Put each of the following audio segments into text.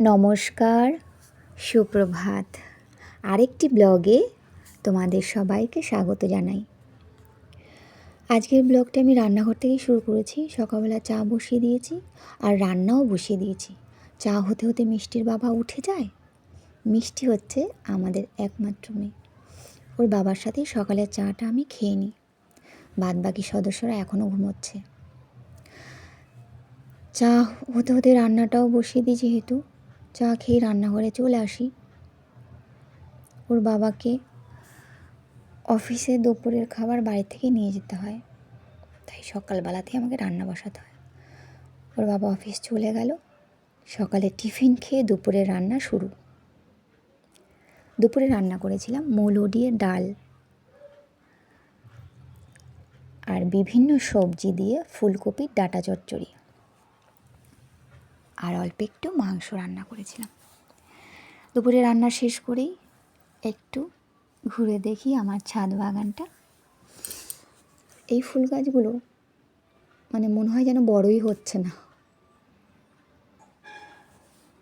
নমস্কার, সুপ্রভাত। আরেকটি ব্লগে তোমাদের সবাইকে স্বাগত জানাই। আজকের ব্লগটা আমি রান্নাঘর থেকেই শুরু করেছি। সকালবেলা চা বসিয়ে দিয়েছি আর রান্নাও বসিয়ে দিয়েছি। চা হতে হতে মিষ্টির বাবা উঠে যায়। মিষ্টি হচ্ছে আমাদের একমাত্র মেয়ে। ওর বাবার সাথেই সকালের চাটা আমি খেয়ে নিই। বাদ বাকি সদস্যরা এখনও ঘুমোচ্ছে। চা হতে হতে রান্নাটাও বসিয়ে দিই যেহেতু। চা খেয়ে রান্নাঘরে চলে আসি। ওর বাবাকে অফিসে দুপুরের খাবার বাড়ি থেকে নিয়ে যেতে হয়। তাই সকালবেলাতেই আমাকে রান্না বসাতে হয়। ওর বাবা অফিস চলে গেল। সকালে টিফিন খেয়ে দুপুরে রান্না শুরু। দুপুরে রান্না করেছিলাম মৌলো দিয়ে ডাল আর বিভিন্ন সবজি দিয়ে ফুলকপির ডাটা চচ্চড়ি। আর অল্প একটু মাংস রান্না করেছিলাম। দুপুরে রান্না শেষ করেই একটু ঘুরে দেখি আমার ছাদ বাগানটা। এই ফুল গাছগুলো মানে মনে হয় যেন বড়ই হচ্ছে না।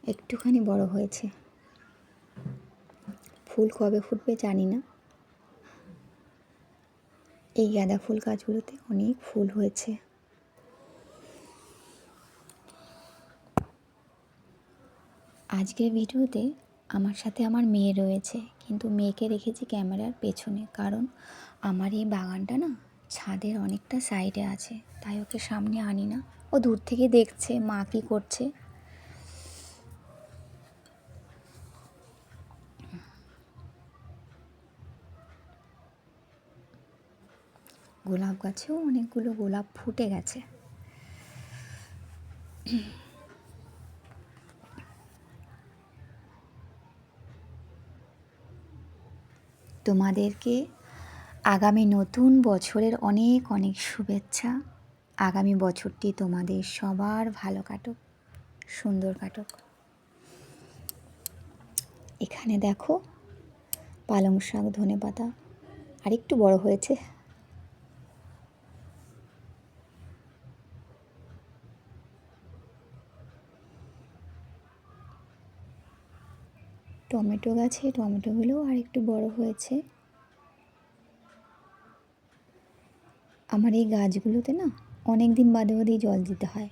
একটুখানি বড় হয়েছে। ফুল কবে ফুটবে জানি না। এই গাঁদা ফুল গাছগুলোতে অনেক ফুল হয়েছে। আজকের ভিডিওতে আমার সাথে আমার মেয়ে রয়েছে, কিন্তু মেয়েকে রেখেছি ক্যামেরার পেছনে। কারণ আমার এই বাগানটা না ছাদের অনেকটা সাইডে আছে, তাই ওকে সামনে আনি না। ও দূর থেকে দেখছে মা কী করছে। গোলাপ গাছেও অনেকগুলো গোলাপ ফুটে গেছে। তোমাদেরকে আগামী নতুন বছরের অনেক অনেক শুভেচ্ছা। আগামী বছরটি তোমাদের সবার ভালো কাটুক, সুন্দর কাটুক। এখানে দেখো, পালং শাক ধনে পাতা আরেকটু বড় হয়েছে। টমেটো গাছে টমেটোগুলোও আর একটু বড় হয়েছে। আমার এই গাছগুলোতে না অনেক দিন বাদে বাদেই জল দিতে হয়।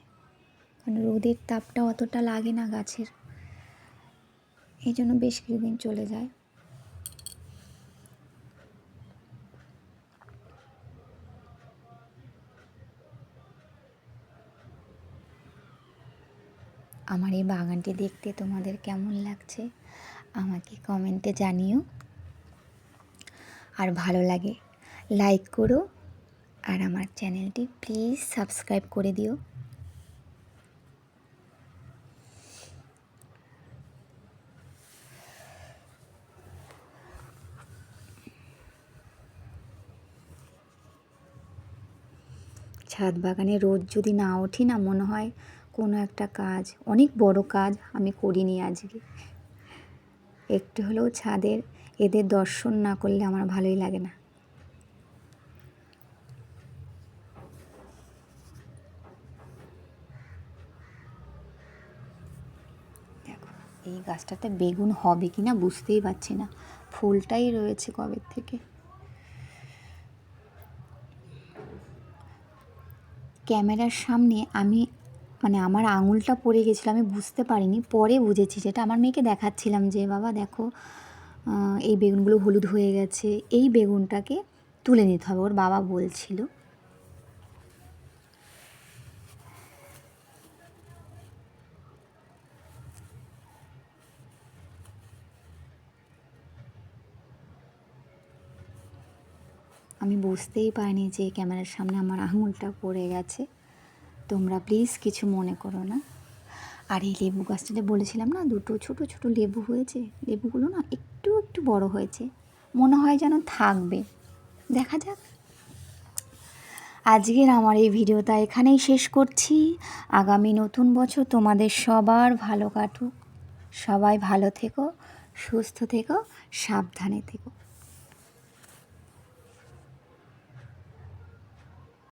কারণ রোদের তাপটা অতটা লাগে না গাছের। এই জন্য বেশ কিছুদিন চলে যায়। আমার এই বাগানটি দেখতে তোমাদের কেমন লাগছে? আমাকে কমেন্টে জানিও। আর ভালো লাগে লাইক করো। আর আমার চ্যানেলটি প্লিজ সাবস্ক্রাইব করে দিও। ছাদ বাগানে রোদ যদি না ওঠি না মনে হয় কোনো একটা কাজ, অনেক বড় কাজ আমি করিনি আজকে। একটু হলেও ছাদের এদের দর্শন না করলে আমার ভালোই লাগে না। এই গাছটাতে বেগুন হবে কি না বুঝতেই পারছি না। ফুলটাই রয়েছে কবে থেকে। ক্যামেরার সামনে আমি মানে আমার আঙুলটা পড়ে গেছিল, আমি বুঝতে পারিনি, পরে বুঝেছি যেটা। আমার মেয়েকে দেখাচ্ছিলাম যে, বাবা, দেখো এই বেগুনগুলো হলুদ হয়ে গেছে, এই বেগুনটাকে তুলে নিতে হবে। ওর বাবা বলছিল। আমি বুঝতেই পারিনি যে, ক্যামেরার সামনে আমার আঙুলটা পড়ে গেছে। তোমরা প্লিজ কিছু মনে করো না। আর এই লেবু গাছটাতে বলেছিলাম না, দুটো ছোট ছোট লেবু হয়েছে। লেবুগুলো না একটু একটু বড় হয়েছে। মনে হয় যেন থাকবে। দেখা যাক। আজকের আমার এই ভিডিওটা এখানেই শেষ করছি। আগামী নতুন বছর তোমাদের সবার ভালো কাটুক। সবাই ভালো থেকো, সুস্থ থেকো, সাবধানে থেকো।